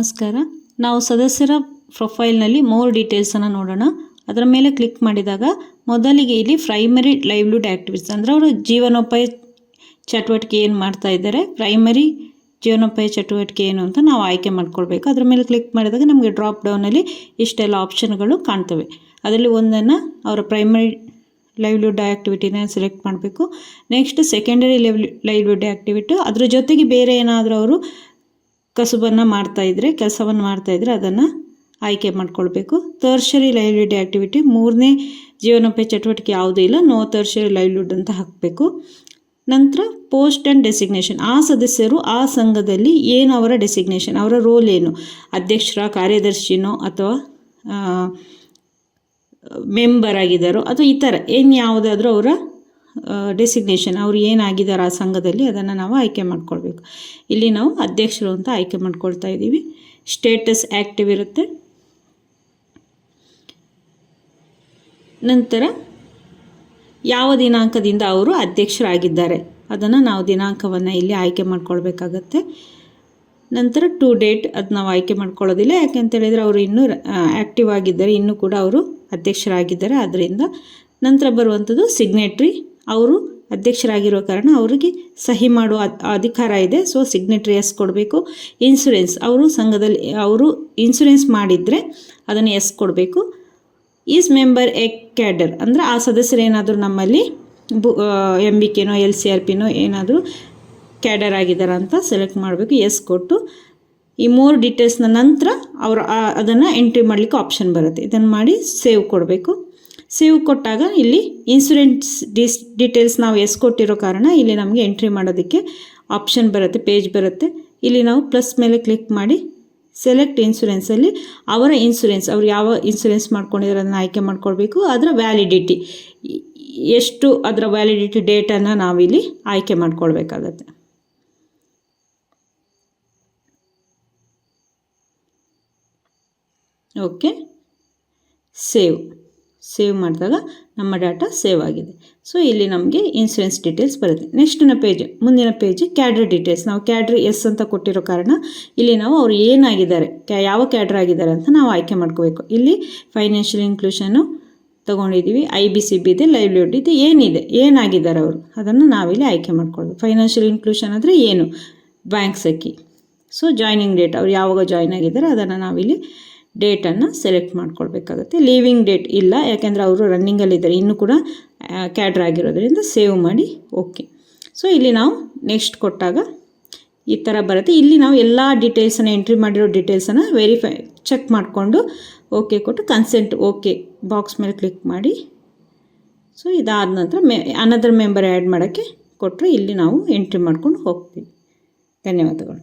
ನಮಸ್ಕಾರ. ನಾವು ಸದಸ್ಯರ ಪ್ರೊಫೈಲ್ನಲ್ಲಿ ಮೋರ್ ಡೀಟೇಲ್ಸನ್ನು ನೋಡೋಣ. ಅದರ ಮೇಲೆ ಕ್ಲಿಕ್ ಮಾಡಿದಾಗ ಮೊದಲಿಗೆ ಇಲ್ಲಿ ಪ್ರೈಮರಿ ಲೈವ್ಲಿಹುಡ್ ಆ್ಯಕ್ಟಿವಿಟೀಸ್ ಅಂದರೆ ಅವರು ಜೀವನೋಪಾಯ ಚಟುವಟಿಕೆ ಏನು ಮಾಡ್ತಾ ಇದ್ದಾರೆ ಪ್ರೈಮರಿ ಜೀವನೋಪಾಯ ಚಟುವಟಿಕೆ ಏನು ಅಂತ ನಾವು ಆಯ್ಕೆ ಮಾಡ್ಕೊಳ್ಬೇಕು. ಅದರ ಮೇಲೆ ಕ್ಲಿಕ್ ಮಾಡಿದಾಗ ನಮಗೆ ಡ್ರಾಪ್ ಡೌನಲ್ಲಿ ಇಷ್ಟೆಲ್ಲ ಆಪ್ಷನ್ಗಳು ಕಾಣ್ತವೆ. ಅದರಲ್ಲಿ ಒಂದನ್ನು ಅವರ ಪ್ರೈಮರಿ ಲೈವ್ಲಿಹುಡ್ ಆ್ಯಕ್ಟಿವಿಟಿನ ಸೆಲೆಕ್ಟ್ ಮಾಡಬೇಕು. ನೆಕ್ಸ್ಟ್ ಸೆಕೆಂಡರಿ ಲೆವ್ ಲೈವ್ಲಿಹುಡ್ ಆ್ಯಕ್ಟಿವಿಟಿ ಅದ್ರ ಜೊತೆಗೆ ಬೇರೆ ಏನಾದರೂ ಅವರು ಕಸುಬನ್ನು ಮಾಡ್ತಾ ಇದ್ದರೆ ಕೆಲಸವನ್ನು ಮಾಡ್ತಾ ಇದ್ದರೆ ಅದನ್ನು ಆಯ್ಕೆ ಮಾಡ್ಕೊಳ್ಬೇಕು. ತರ್ಷರಿ ಲೈವ್ಲಿಹುಡ್ ಆ್ಯಕ್ಟಿವಿಟಿ ಮೂರನೇ ಜೀವನೋಪಾಯ ಚಟುವಟಿಕೆ ಯಾವುದೂ ಇಲ್ಲ ನೋ ತರ್ಷರಿ ಲೈವ್ಲಿಹುಡ್ ಅಂತ ಹಾಕಬೇಕು. ನಂತರ ಪೋಸ್ಟ್ ಆ್ಯಂಡ್ ಡೆಸಿಗ್ನೇಷನ್ ಆ ಸದಸ್ಯರು ಆ ಸಂಘದಲ್ಲಿ ಏನು ಅವರ ಡೆಸಿಗ್ನೇಷನ್ ಅವರ ರೋಲ್ ಏನು? ಅಧ್ಯಕ್ಷರ, ಕಾರ್ಯದರ್ಶಿನೋ ಅಥವಾ ಮೆಂಬರ್ ಆಗಿದ್ದಾರೋ, ಅಥವಾ ಈ ಥರ ಏನು ಯಾವುದಾದ್ರೂ ಅವರ ಡೆಸಿಗ್ನೇಷನ್ ಅವ್ರು ಏನಾಗಿದ್ದಾರೆ ಆ ಸಂಘದಲ್ಲಿ, ಅದನ್ನು ನಾವು ಆಯ್ಕೆ ಮಾಡ್ಕೊಳ್ಬೇಕು. ಇಲ್ಲಿ ನಾವು ಅಧ್ಯಕ್ಷರು ಅಂತ ಆಯ್ಕೆ ಮಾಡ್ಕೊಳ್ತಾ ಇದ್ದೀವಿ. ಸ್ಟೇಟಸ್ ಆ್ಯಕ್ಟಿವ್ ಇರುತ್ತೆ. ನಂತರ ಯಾವ ದಿನಾಂಕದಿಂದ ಅವರು ಅಧ್ಯಕ್ಷರಾಗಿದ್ದಾರೆ, ಅದನ್ನು ನಾವು ದಿನಾಂಕವನ್ನು ಇಲ್ಲಿ ಆಯ್ಕೆ ಮಾಡ್ಕೊಳ್ಬೇಕಾಗತ್ತೆ. ನಂತರ ಟು ಡೇಟ್ ಅದು ನಾವು ಆಯ್ಕೆ ಮಾಡ್ಕೊಳ್ಳೋದಿಲ್ಲ. ಯಾಕೆಂತ ಹೇಳಿದರೆ ಅವರು ಇನ್ನೂ ಆ್ಯಕ್ಟಿವ್ ಆಗಿದ್ದಾರೆ. ಇನ್ನೂ ಕೂಡ ಅವರು ಅಧ್ಯಕ್ಷರಾಗಿದ್ದಾರೆ. ಅದರಿಂದ ನಂತರ ಬರುವಂಥದ್ದು ಸಿಗ್ನೇಟ್ರಿ ಅವರು ಅಧ್ಯಕ್ಷರಾಗಿರೋ ಕಾರಣ ಅವರಿಗೆ ಸಹಿ ಮಾಡುವ ಅಧಿಕಾರ ಇದೆ. ಸೊ ಸಿಗ್ನೇಟ್ರಿ ಎಸ್ ಕೊಡಬೇಕು. ಇನ್ಸುರೆನ್ಸ್ ಅವರು ಸಂಘದಲ್ಲಿ, ಅವರು ಇನ್ಸುರೆನ್ಸ್ ಮಾಡಿದರೆ ಅದನ್ನು ಎಸ್ ಕೊಡಬೇಕು. ಈಸ್ ಮೆಂಬರ್ ಎ ಕ್ಯಾಡರ್ ಅಂದರೆ ಆ ಸದಸ್ಯರೇನಾದರೂ ನಮ್ಮಲ್ಲಿ ಬು ಎಂ ಬಿ ಕೆನೋ ಎಲ್ ಸಿ ಆರ್ ಪಿನೋ ಏನಾದರೂ ಕ್ಯಾಡರ್ ಆಗಿದ್ದಾರೆ ಅಂತ ಸೆಲೆಕ್ಟ್ ಮಾಡಬೇಕು, ಎಸ್ ಕೊಟ್ಟು. ಈ ಮೂರು ಡೀಟೇಲ್ಸ್ನ ನಂತರ ಅವರು ಅದನ್ನು ಎಂಟ್ರಿ ಮಾಡಲಿಕ್ಕೆ ಆಪ್ಷನ್ ಬರುತ್ತೆ. ಇದನ್ನು ಮಾಡಿ ಸೇವ್ ಕೊಡಬೇಕು. ಸೇವ್ ಕೊಟ್ಟಾಗ ಇಲ್ಲಿ ಇನ್ಸೂರೆನ್ಸ್ ಡಿಸ್ ಡೀಟೇಲ್ಸ್ ನಾವು ಎಸ್ ಕೊಟ್ಟಿರೋ ಕಾರಣ ಇಲ್ಲಿ ನಮಗೆ ಎಂಟ್ರಿ ಮಾಡೋದಕ್ಕೆ ಆಪ್ಷನ್ ಬರುತ್ತೆ ಪೇಜ್ ಬರುತ್ತೆ. ಇಲ್ಲಿ ನಾವು ಪ್ಲಸ್ ಮೇಲೆ ಕ್ಲಿಕ್ ಮಾಡಿ ಸೆಲೆಕ್ಟ್ ಇನ್ಸೂರೆನ್ಸಲ್ಲಿ ಅವರ ಇನ್ಸೂರೆನ್ಸ್ ಅವ್ರು ಯಾವ ಇನ್ಸೂರೆನ್ಸ್ ಮಾಡ್ಕೊಂಡಿದ್ದಾರೆ ಅದನ್ನು ಆಯ್ಕೆ ಮಾಡ್ಕೊಳ್ಬೇಕು, ಅದರ ವ್ಯಾಲಿಡಿಟಿ ಎಷ್ಟು ಅದರ ವ್ಯಾಲಿಡಿಟಿ ಡೇಟನ್ನು ನಾವಿಲ್ಲಿ ಆಯ್ಕೆ ಮಾಡ್ಕೊಳ್ಬೇಕಾಗತ್ತೆ. ಓಕೆ ಸೇವ್ ಸೇವ್ ಮಾಡಿದಾಗ ನಮ್ಮ ಡಾಟಾ ಸೇವ್ ಆಗಿದೆ. ಸೊ ಇಲ್ಲಿ ನಮಗೆ ಇನ್ಸೂರೆನ್ಸ್ ಡೀಟೇಲ್ಸ್ ಬರುತ್ತೆ. ನೆಕ್ಸ್ಟಿನ ಪೇಜ್ ಮುಂದಿನ ಪೇಜ್ ಕ್ಯಾಡ್ರಿ ಡೀಟೇಲ್ಸ್ ನಾವು ಕ್ಯಾಡ್ರಿ ಎಸ್ ಅಂತ ಕೊಟ್ಟಿರೋ ಕಾರಣ ಇಲ್ಲಿ ನಾವು ಅವ್ರು ಏನಾಗಿದ್ದಾರೆ ಯಾವ ಕ್ಯಾಡ್ರ್ ಆಗಿದ್ದಾರೆ ಅಂತ ನಾವು ಆಯ್ಕೆ ಮಾಡ್ಕೋಬೇಕು. ಇಲ್ಲಿ ಫೈನಾನ್ಷಿಯಲ್ ಇನ್ಕ್ಲೂಷನು ತೊಗೊಂಡಿದ್ದೀವಿ ಐ ಬಿ ಸಿ ಬಿ ಇದೆ ಲೈವ್ಲಿಹುಡ್ ಇದೆ ಏನಿದೆ, ಏನಾಗಿದ್ದಾರೆ ಅವರು, ಅದನ್ನು ನಾವಿಲ್ಲಿ ಆಯ್ಕೆ ಮಾಡ್ಕೊಳ್ಳೋದು. ಫೈನಾನ್ಷಿಯಲ್ ಇನ್ಕ್ಲೂಷನ್ ಅಂದರೆ ಏನು? ಬ್ಯಾಂಕ್ ಸೊ ಜಾಯ್ನಿಂಗ್ ಡೇಟ್ ಅವ್ರು ಯಾವಾಗ ಜಾಯ್ನ್ ಆಗಿದ್ದಾರೆ, ಅದನ್ನು ನಾವಿಲ್ಲಿ ಡೇಟನ್ನು ಸೆಲೆಕ್ಟ್ ಮಾಡ್ಕೊಳ್ಬೇಕಾಗುತ್ತೆ. ಲೀವಿಂಗ್ ಡೇಟ್ ಇಲ್ಲ, ಯಾಕೆಂದರೆ ಅವರು ರನ್ನಿಂಗಲ್ಲಿದ್ದಾರೆ ಇನ್ನೂ ಕೂಡ ಕ್ಯಾಡ್ರ್ ಆಗಿರೋದ್ರಿಂದ ಸೇವ್ ಮಾಡಿ ಓಕೆ ಸೊ ಇಲ್ಲಿ ನಾವು ನೆಕ್ಸ್ಟ್ ಕೊಟ್ಟಾಗ ಈ ಥರ ಬರುತ್ತೆ. ಇಲ್ಲಿ ನಾವು ಎಲ್ಲ ಡೀಟೇಲ್ಸನ್ನು ಎಂಟ್ರಿ ಮಾಡಿರೋ ಡೀಟೇಲ್ಸನ್ನು ವೆರಿಫೈ ಚೆಕ್ ಮಾಡಿಕೊಂಡು ಓಕೆ ಕೊಟ್ಟು ಕನ್ಸೆಂಟ್ ಓಕೆ ಬಾಕ್ಸ್ ಮೇಲೆ ಕ್ಲಿಕ್ ಮಾಡಿ. ಸೊ ಇದಾದ ನಂತರ ಮೆ ಅನದರ್ ಮೆಂಬರ್ ಆ್ಯಡ್ ಮಾಡೋಕ್ಕೆ ಕೊಟ್ಟರೆ ಇಲ್ಲಿ ನಾವು ಎಂಟ್ರಿ ಮಾಡ್ಕೊಂಡು ಹೋಗ್ತೀವಿ. ಧನ್ಯವಾದಗಳು.